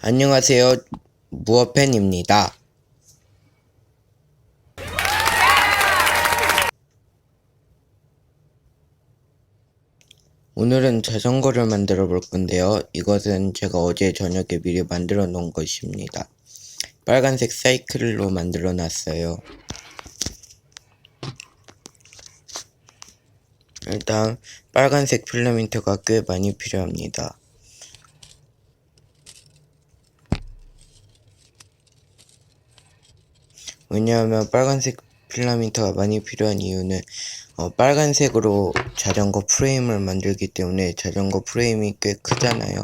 안녕하세요. 무어팬입니다. 오늘은 자전거를 만들어 볼 건데요. 이것은 제가 어제 저녁에 미리 만들어 놓은 것입니다. 빨간색 사이클로 만들어 놨어요. 일단 빨간색 필라멘트가 꽤 많이 필요합니다. 왜냐하면 빨간색 필라멘트가 많이 필요한 이유는 어, 빨간색으로 자전거 프레임을 만들기 때문에 자전거 프레임이 꽤 크잖아요.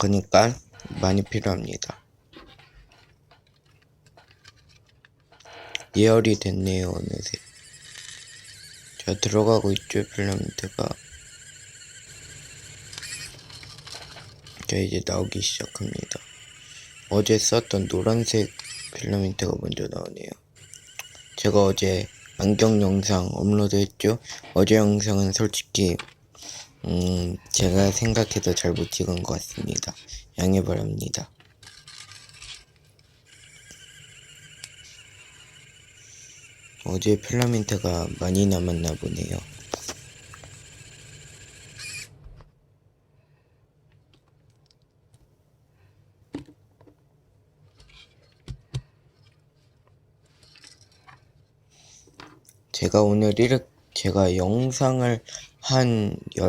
그러니까 많이 필요합니다. 예열이 됐네요 어느새. 자 들어가고 있죠 필라멘트가. 자 이제 나오기 시작합니다. 어제 썼던 노란색 필라멘트가 먼저 나오네요. 제가 어제 안경 영상 업로드 했죠? 어제 영상은 솔직히, 음, 제가 생각해도 잘 못 찍은 것 같습니다. 양해 바랍니다. 어제 필라멘트가 많이 남았나 보네요. 제가 오늘 이렇게 제가 영상을 한 10,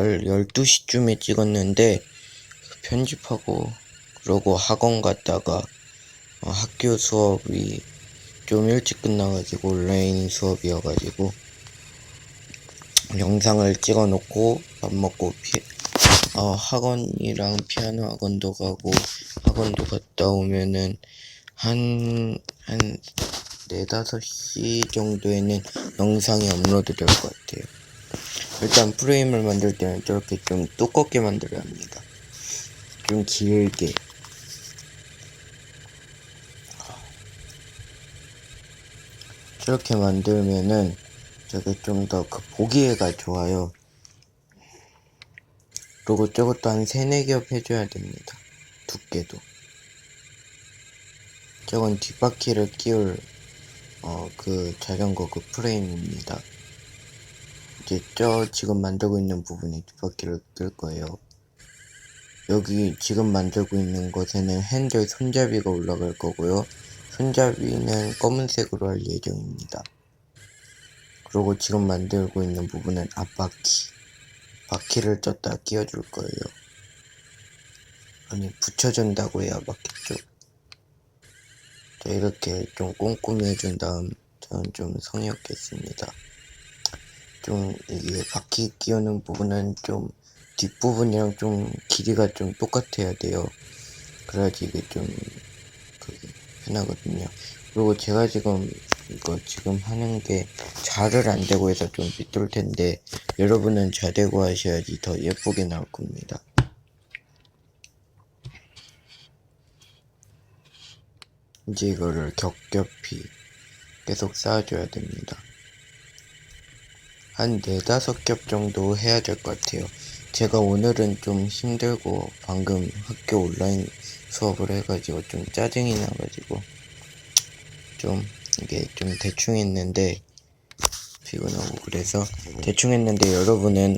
12시쯤에 찍었는데 편집하고 그러고 학원 갔다가 어, 학교 수업이 좀 일찍 끝나가지고 온라인 수업이어가지고 영상을 찍어 놓고 밥 먹고 피, 어, 학원이랑 피아노 학원도 가고 학원도 갔다 오면은 한, 한, 네다섯 시 정도에는 영상이 업로드 될 것 같아요. 일단 프레임을 만들 때는 저렇게 좀 두껍게 만들어야 합니다. 좀 길게. 저렇게 만들면은 저게 좀 더 그 보기에가 좋아요. 그리고 저것도 한 세네 겹 해줘야 됩니다. 두께도. 저건 뒷바퀴를 끼울 어, 그 자전거 그 프레임입니다. 이제 저 지금 만들고 있는 부분에 뒷바퀴를 낄 거예요. 여기 지금 만들고 있는 곳에는 핸들 손잡이가 올라갈 거고요. 손잡이는 검은색으로 할 예정입니다. 그리고 지금 만들고 있는 부분은 앞바퀴. 바퀴를 쪘다 끼워줄 거예요. 아니, 붙여준다고 해야 맞겠죠? 자, 이렇게 좀 꼼꼼히 해준 다음 저는 좀 성의 없겠습니다. 좀 이게 바퀴 끼우는 부분은 좀 뒷부분이랑 좀 길이가 좀 똑같아야 돼요. 그래야지 이게 좀 편하거든요. 그리고 제가 지금 이거 지금 하는 게 잘을 안 되고 해서 좀 삐뚤 텐데 여러분은 잘 되고 하셔야지 더 예쁘게 나올 겁니다. 이제 이거를 겹겹이 계속 쌓아줘야 됩니다. 한 네다섯 겹 정도 해야 될 것 같아요. 제가 오늘은 좀 힘들고 방금 학교 온라인 수업을 해가지고 좀 짜증이 나가지고 좀 이게 좀 대충 했는데 피곤하고 그래서 대충 했는데 여러분은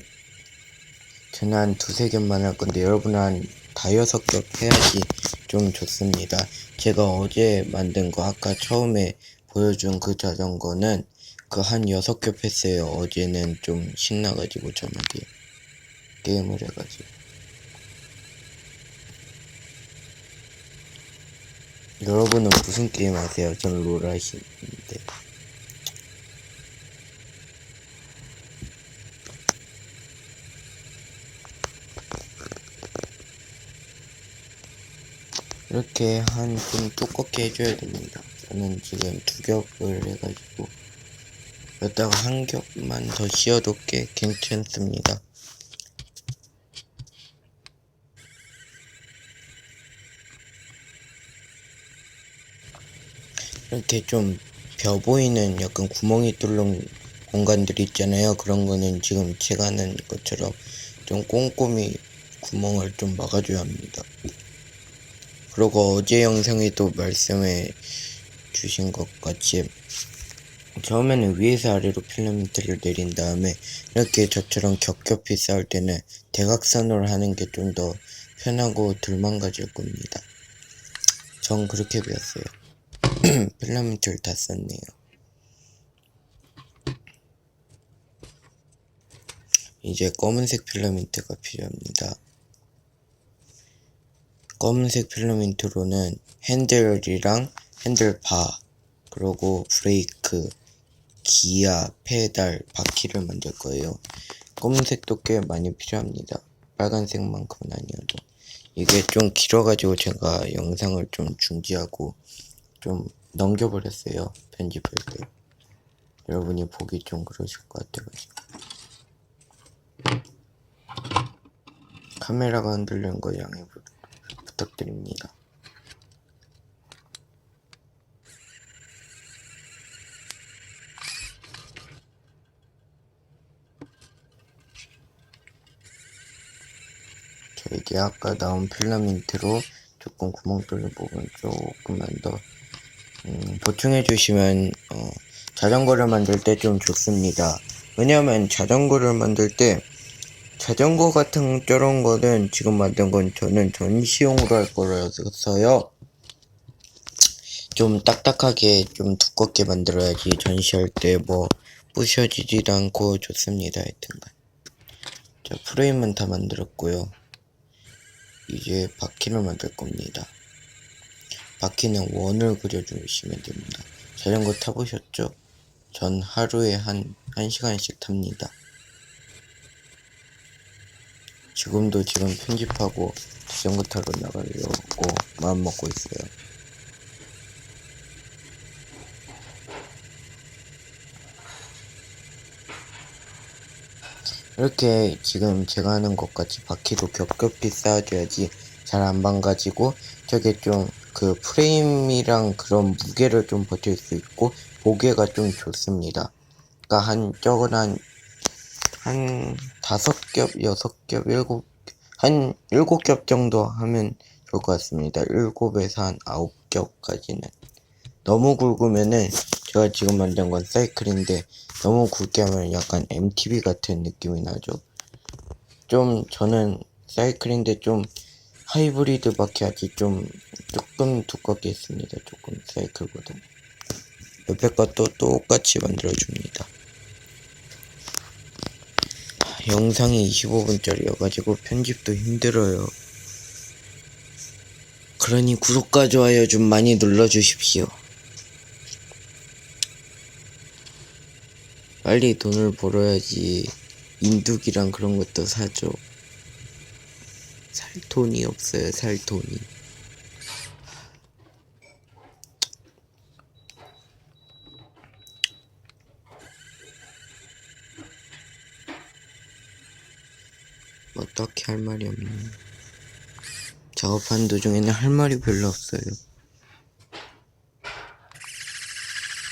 저는 한 두세 겹만 할 건데 여러분은 한 다여섯 겹 해야지 좀 좋습니다. 제가 어제 만든 거 아까 처음에 보여준 그 자전거는 그 한 여섯 겹 했어요. 어제는 좀 신나가지고 저녁에 게임을 해가지고 여러분은 무슨 게임 하세요? 저는 롤 하시는데 이렇게 한 좀 두껍게 해줘야 됩니다. 저는 지금 두 겹을 해가지고 여기다가 한 겹만 더 씌워도 꽤 괜찮습니다. 이렇게 좀 벼 보이는 약간 구멍이 뚫린 공간들이 있잖아요. 그런 거는 지금 제가 하는 것처럼 좀 꼼꼼히 구멍을 좀 막아줘야 합니다. 그리고 어제 영상에도 말씀해 주신 것 같이 처음에는 위에서 아래로 필라멘트를 내린 다음에 이렇게 저처럼 겹겹이 쌓을 때는 대각선으로 하는 게 좀 더 편하고 덜 망가질 겁니다. 전 그렇게 배웠어요. 필라멘트를 다 썼네요. 이제 검은색 필라멘트가 필요합니다. 검은색 필라멘트로는 핸들이랑 핸들바, 그리고 브레이크, 기아, 페달, 바퀴를 만들 거예요. 검은색도 꽤 많이 필요합니다. 빨간색만큼은 아니어도. 이게 좀 길어가지고 제가 영상을 좀 중지하고 좀 넘겨버렸어요. 편집할 때. 여러분이 보기 좀 그러실 것 같아가지고. 카메라가 흔들리는 거 양해 부- 부탁드립니다. 자, 이제 아까 나온 필라멘트로 조금 구멍 뚫린 부분 조금만 더 음, 보충해 주시면 어, 자전거를 만들 때 좀 좋습니다. 왜냐하면 자전거를 만들 때 자전거 같은 저런 거는 지금 만든 건 저는 전시용으로 할 거라서요. 좀 딱딱하게 좀 두껍게 만들어야지 전시할 때 뭐 부셔지지도 않고 좋습니다. 하여튼간. 자, 프레임은 다 만들었고요. 이제 바퀴를 만들 겁니다. 바퀴는 원을 그려주시면 됩니다. 자전거 타보셨죠? 전 하루에 한, 한 시간씩 탑니다. 지금도 지금 편집하고 자전거 타러 나가려고 마음 먹고 있어요. 이렇게 지금 제가 하는 것 같이 바퀴도 겹겹이 쌓아줘야지 잘 안 망가지고 저게 좀 그 프레임이랑 그런 무게를 좀 버틸 수 있고 보기가 좀 좋습니다. 그러니까 한 저건 한, 한 다섯 겹, 여섯 겹, 일곱, 한 일곱 겹 정도 하면 좋을 것 같습니다. 일곱에서 한 아홉 겹까지는. 너무 굵으면은 제가 지금 만든 건 사이클인데 너무 굵게 하면 약간 MTB 같은 느낌이 나죠. 좀 저는 사이클인데 좀 하이브리드 밖에 하지 좀 조금 두껍게 했습니다. 조금 사이클보다. 옆에 것도 똑같이 만들어줍니다. 영상이 25분짜리여가지고 편집도 힘들어요. 그러니 구독과 좋아요 좀 많이 눌러주십시오. 빨리 돈을 벌어야지 인두기랑 그런 것도 사죠. 살 돈이 없어요, 살 돈이. 어떻게 할 말이 없네. 작업하는 도중에는 할 말이 별로 없어요.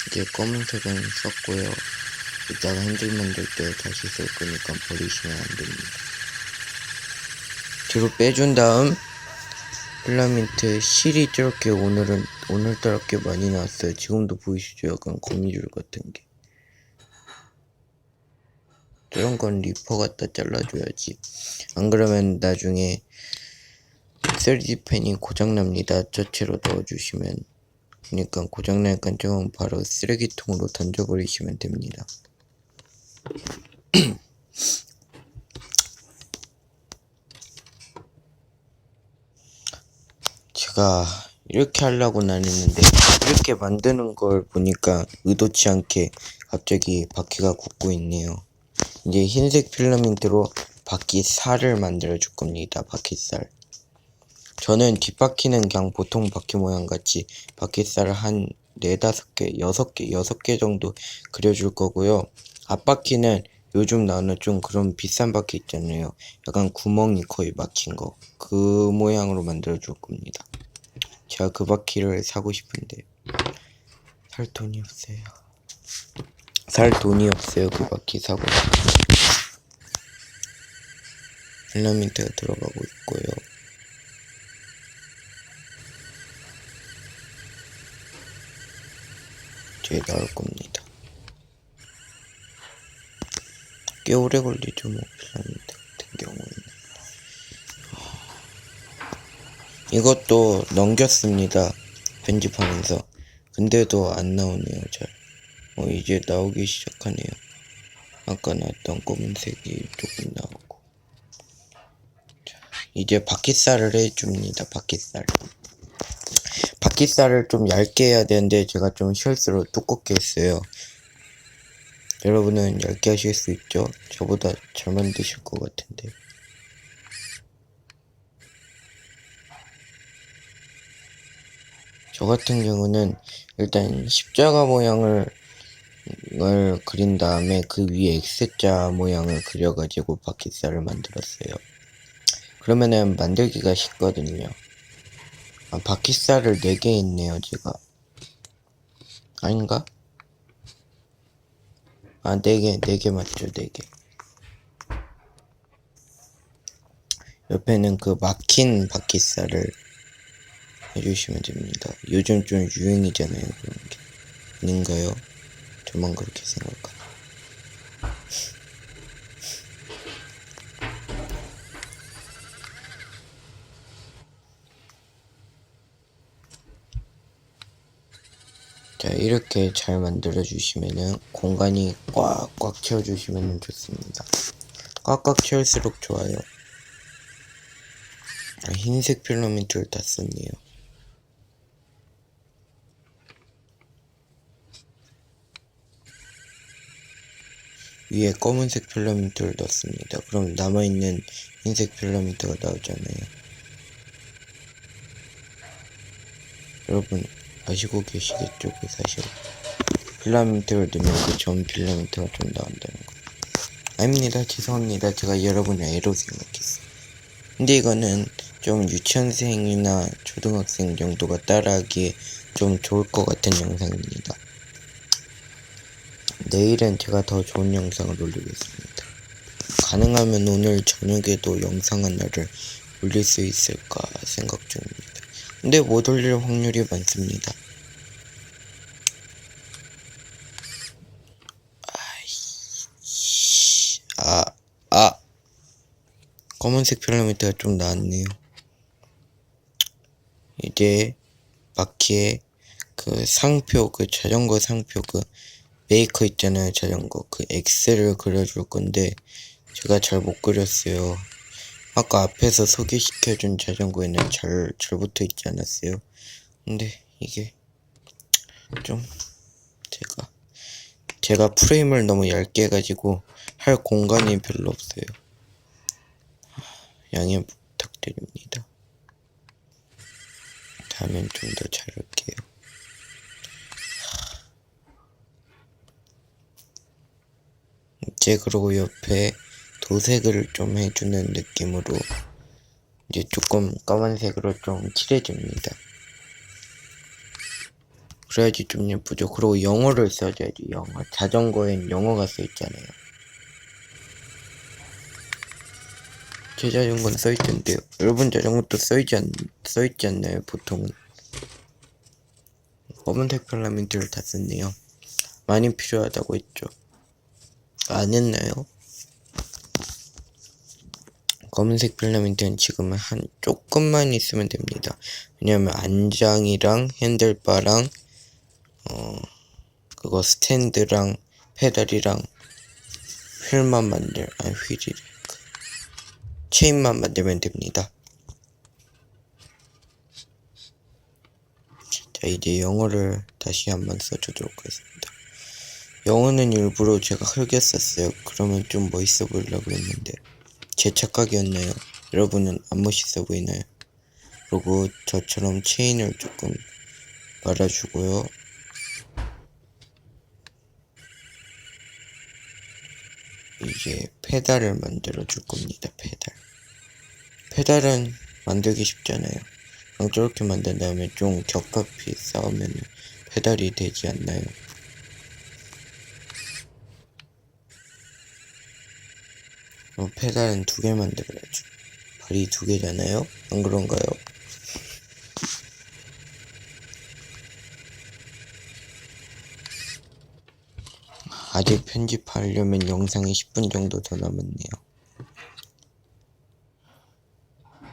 이제 검은색은 썼고요. 이따가 핸들 만들 때 다시 쓸 거니까 버리시면 안 됩니다. 뒤로 빼준 다음 필라멘트 실이 저렇게 오늘은 오늘따라 꽤 많이 나왔어요. 지금도 보이시죠? 약간 거미줄 같은 게. 저런 건 리퍼 갖다 잘라줘야지. 안 그러면 나중에 3D 펜이 고장납니다. 저체로 넣어주시면. 그러니까 고장나니까 좀 바로 쓰레기통으로 던져버리시면 됩니다. 제가 이렇게 하려고는 안 했는데 이렇게 만드는 걸 보니까 의도치 않게 갑자기 바퀴가 굳고 있네요. 이제 흰색 필라멘트로 바퀴 살을 만들어 줄 겁니다. 바퀴살. 저는 뒷바퀴는 그냥 보통 바퀴 모양 같이 바퀴살을 한 네다섯 개, 여섯 개, 여섯 개 정도 그려줄 거고요. 앞바퀴는 요즘 나오는 좀 그런 비싼 바퀴 있잖아요. 약간 구멍이 거의 막힌 거. 그 모양으로 만들어 줄 겁니다. 제가 그 바퀴를 사고 싶은데 살 돈이 없어요. 살 돈이 없어요. 그 바퀴 사고. 필라멘트가 들어가고 있고요. 이제 나올 겁니다. 꽤 오래 걸리죠, 뭐, 필라멘트 같은 경우에는. 이것도 넘겼습니다. 편집하면서. 근데도 안 나오네요, 잘. 어, 이제 나오기 시작하네요. 아까 나왔던 검은색이 조금 나오고. 자, 이제 바퀴살을 해줍니다, 바퀴살. 바퀴살을 좀 얇게 해야 되는데 제가 좀 실수로 두껍게 했어요. 여러분은 얇게 하실 수 있죠? 저보다 잘 만드실 것 같은데. 저 같은 경우는 일단 십자가 모양을 을 그린 다음에 그 위에 X자 모양을 그려가지고 바퀴살을 만들었어요. 그러면은 만들기가 쉽거든요. 아, 바퀴살을 4개 했네요, 제가. 아닌가? 아, 4개, 4개 맞죠, 4개. 옆에는 그 막힌 바퀴살을 해주시면 됩니다. 요즘 좀 유행이잖아요, 그런 게. 아닌가요? 저만 그렇게 생각하나. 자, 이렇게 잘 만들어 주시면은 공간이 꽉꽉 채워 주시면 좋습니다. 꽉꽉 채울수록 좋아요. 아, 흰색 필라멘트를 다 썼네요. 위에 검은색 필라멘트를 넣습니다. 그럼 남아있는 흰색 필라멘트가 나오잖아요. 여러분 아시고 계시겠죠? 그 사실 필라멘트를 넣으면 그 전 필라멘트가 좀 나온다는 거. 아닙니다. 죄송합니다. 제가 여러분의 애로 생각했어요. 근데 이거는 좀 유치원생이나 초등학생 정도가 따라하기에 좀 좋을 것 같은 영상입니다. 내일은 제가 더 좋은 영상을 올리겠습니다. 가능하면 오늘 저녁에도 영상 하나를 올릴 수 있을까 생각 중입니다. 근데 못 올릴 확률이 많습니다. 아, 아. 검은색 필라멘트가 좀 나왔네요. 이제 바퀴에 그 상표, 그 자전거 상표 그 메이커 있잖아요, 자전거. 그 X를 그려줄 건데 제가 잘 못 그렸어요. 아까 앞에서 소개시켜준 자전거에는 잘, 잘 붙어 있지 않았어요. 근데 이게 좀 제가 제가 프레임을 너무 얇게 해가지고 할 공간이 별로 없어요. 양해 부탁드립니다. 다음엔 좀 더 잘할게요. 이제 그리고 옆에 도색을 좀 해주는 느낌으로 이제 조금 까만색으로 좀 칠해줍니다. 그래야지 좀 예쁘죠. 그리고 영어를 써줘야지 영어. 자전거엔 영어가 써있잖아요. 제 자전거는 써있던데요. 여러분 자전거도 써있지, 않, 써있지 않나요? 보통은. 검은색 필라멘트를 다 썼네요. 많이 필요하다고 했죠. 안 했나요? 검은색 필라멘트는 지금 한 조금만 있으면 됩니다. 왜냐면 안장이랑 핸들바랑 어 그거 스탠드랑 페달이랑 휠만 만들 아니 휠이 체인만 만들면 됩니다. 자 이제 영어를 다시 한번 써주도록 하겠습니다. 영어는 일부러 제가 썼어요. 그러면 좀 멋있어 보이려고 했는데 제 착각이었나요? 여러분은 안 멋있어 보이나요? 그리고 저처럼 체인을 조금 말아주고요. 이제 페달을 만들어 줄 겁니다. 페달. 페달은 만들기 쉽잖아요. 그냥 저렇게 만든 다음에 좀 격합이 쌓으면 페달이 되지 않나요? 그럼 페달은 두 개 만들어야죠. 발이 두 개잖아요? 안 그런가요? 아직 편집하려면 영상이 10분 정도 더 남았네요.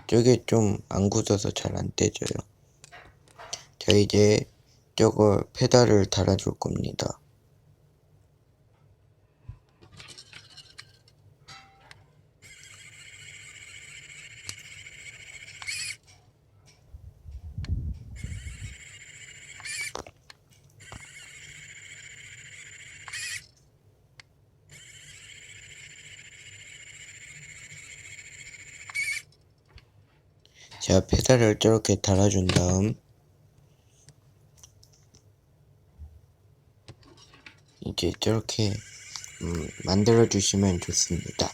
저게 좀 안 굳어서 잘 안 떼져요. 자, 이제 저거 페달을 달아줄 겁니다. 자, 페달을 저렇게 달아준 다음 이제 저렇게 음, 만들어 주시면 좋습니다.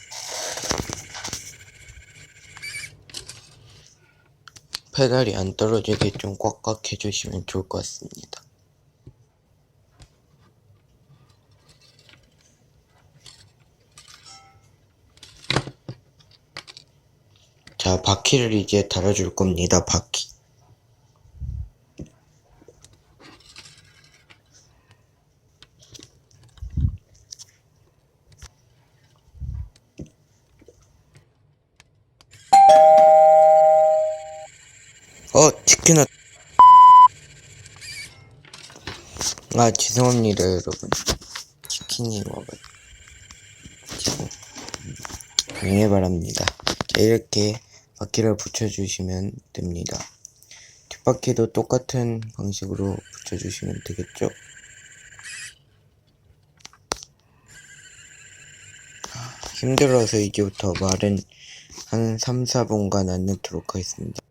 페달이 안 떨어지게 좀 꽉꽉 해주시면 좋을 것 같습니다. 자, 바퀴를 이제 달아줄 겁니다. 바퀴. 어, 치킨 왔... 아, 죄송합니다, 여러분. 치킨이 와가지고. 양해 바랍니다. 자, 이렇게 바퀴를 붙여주시면 됩니다. 뒷바퀴도 똑같은 방식으로 붙여주시면 되겠죠? 아, 힘들어서 이제부터 말은 한 3, 4분간 안 넣도록 하겠습니다.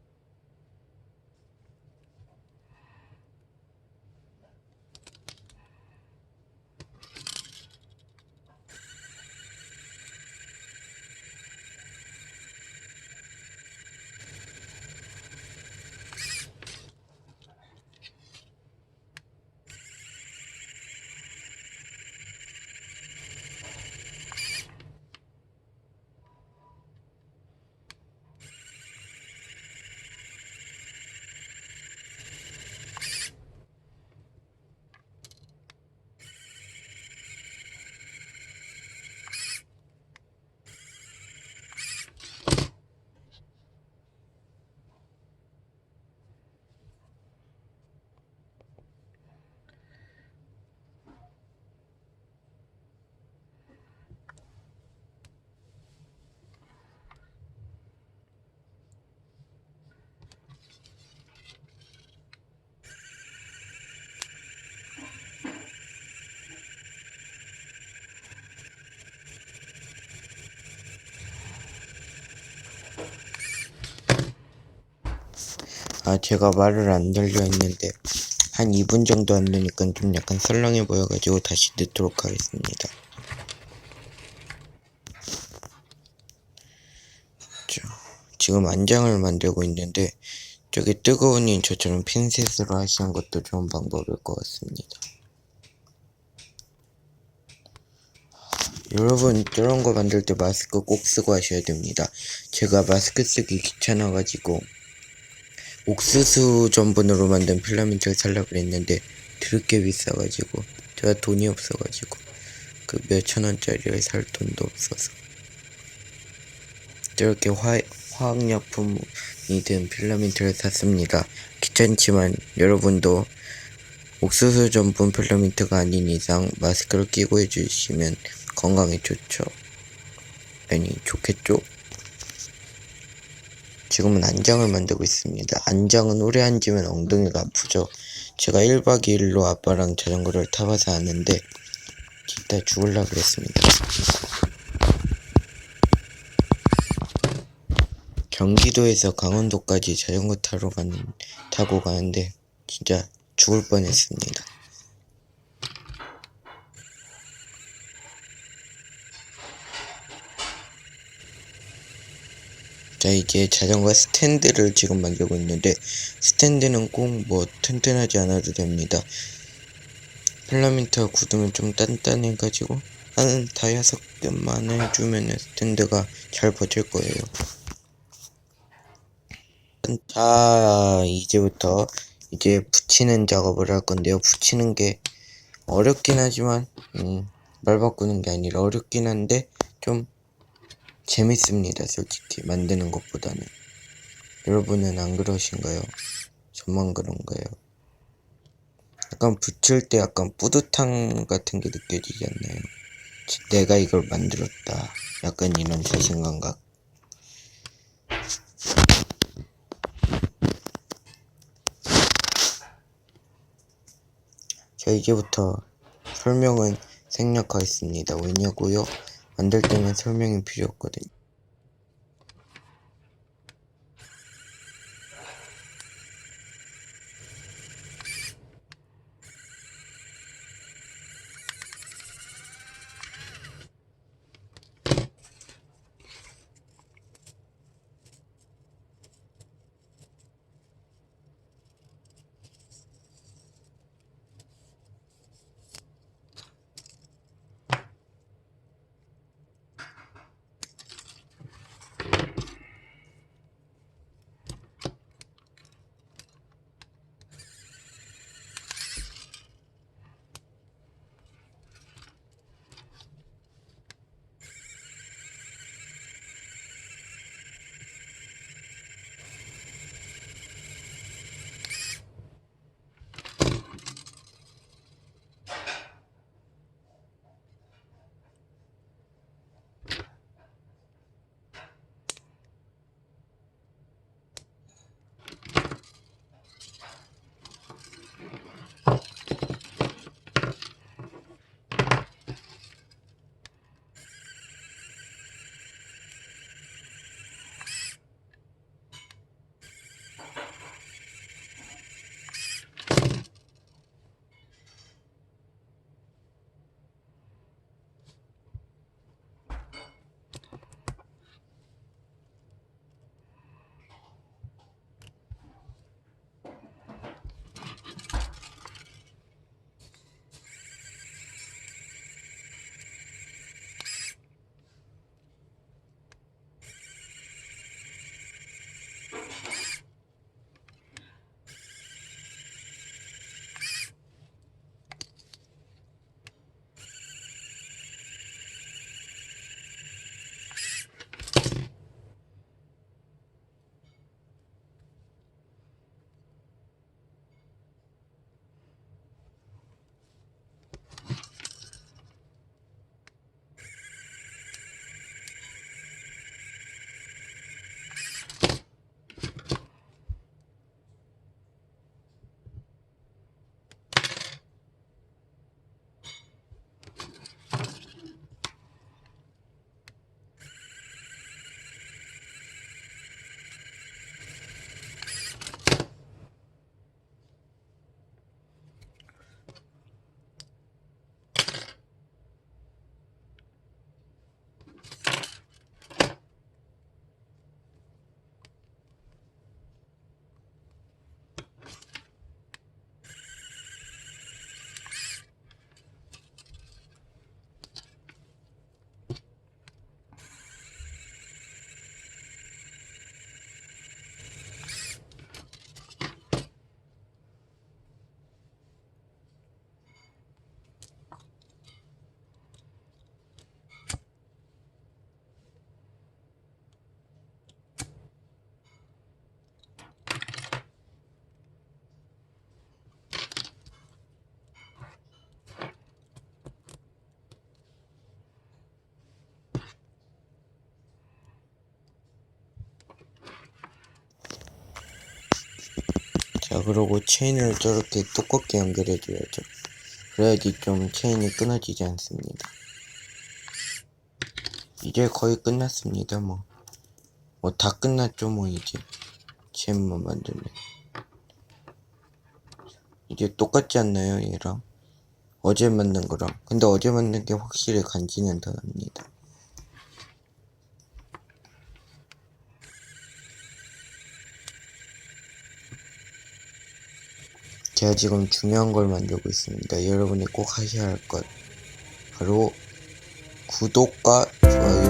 아, 제가 말을 안 들려 했는데, 한 2분 정도 안 되니까 좀 약간 설렁해 보여가지고 다시 넣도록 하겠습니다. 자, 지금 안장을 만들고 있는데, 저기 뜨거운 인 저처럼 핀셋으로 하시는 것도 좋은 방법일 것 같습니다. 여러분, 저런 거 만들 때 마스크 꼭 쓰고 하셔야 됩니다. 제가 마스크 쓰기 귀찮아가지고, 옥수수 전분으로 만든 필라멘트를 살려고 그랬는데 드럽게 비싸가지고 제가 돈이 없어가지고 그 몇천 원짜리를 살 돈도 없어서 저렇게 화, 화학약품이 든 필라멘트를 샀습니다. 귀찮지만 여러분도 옥수수 전분 필라멘트가 아닌 이상 마스크를 끼고 해주시면 건강에 좋죠. 아니 좋겠죠? 지금은 안장을 만들고 있습니다. 안장은 오래 앉으면 엉덩이가 아프죠. 제가 1박 2일로 아빠랑 자전거를 타봐서 아는데 진짜 죽을라 그랬습니다. 경기도에서 강원도까지 자전거 타러 가는 타고 가는데 진짜 죽을 뻔했습니다. 자 이제 자전거 스탠드를 지금 만들고 있는데 스탠드는 꼭 뭐 튼튼하지 않아도 됩니다 필라멘트가 굳으면 좀 단단해가지고 한 다여섯 개만 해주면 스탠드가 잘 버틸 거예요. 자, 이제부터 이제 붙이는 작업을 할 건데요. 붙이는 게 어렵긴 하지만, 음, 말 바꾸는 게 아니라 어렵긴 한데, 좀 재밌습니다. 솔직히. 만드는 것보다는. 여러분은 안 그러신가요? 저만 그런가요? 약간 붙일 때 약간 뿌듯함 같은 게 느껴지지 않나요? 내가 이걸 만들었다. 약간 이런 자신감 각. 자, 이제부터 설명은 생략하겠습니다. 왜냐고요? 만들 때는 설명이 필요 없거든 자, 그리고 체인을 저렇게 두껍게 연결해 줘야죠. 그래야지 좀 체인이 끊어지지 않습니다. 이제 거의 끝났습니다, 뭐. 뭐 다 끝났죠, 뭐, 이제. 체인만 만들면. 이제 똑같지 않나요, 얘랑? 어제 만든 거랑. 근데 어제 만든 게 확실히 간지는 더 납니다. 제가 지금 중요한 걸 만들고 있습니다. 여러분이 꼭 하셔야 할 것. 바로 구독과 좋아요.